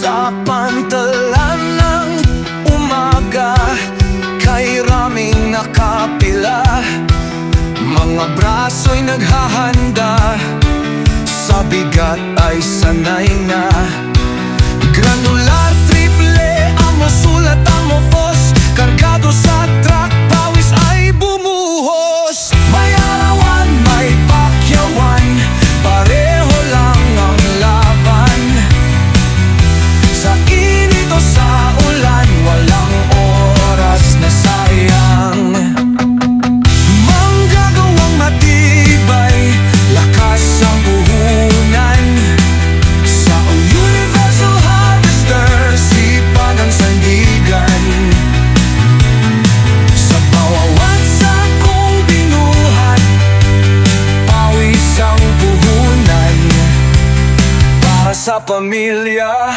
Sa pantalan ng umaga Kay raming nakapila. Mga braso'y naghahanda Sa bigat ay sanay na pamilya.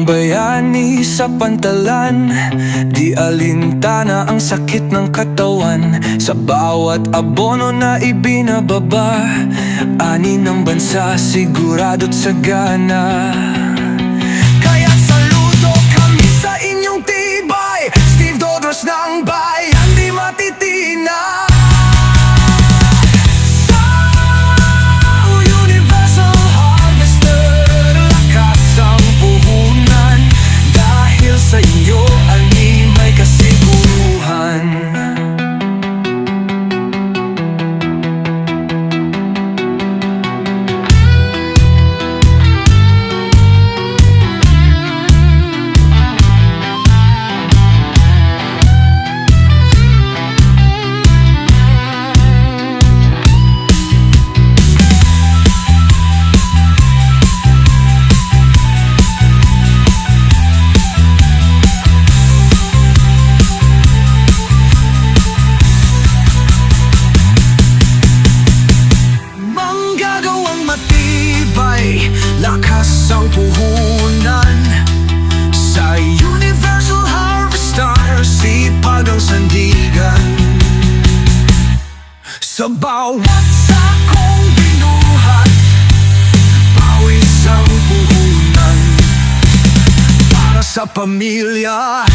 Ang bayani sa pantalan? Di alintana ang sakit ng katawan. Sa bawat abono na ibinababa Ani ng bansa sigurado't sagana Kaya't saludo kami sa inyong tibay. Steve Dodros ng Sa bawat sakong binuhat Pawis ang puhunan. Para sa pamilya.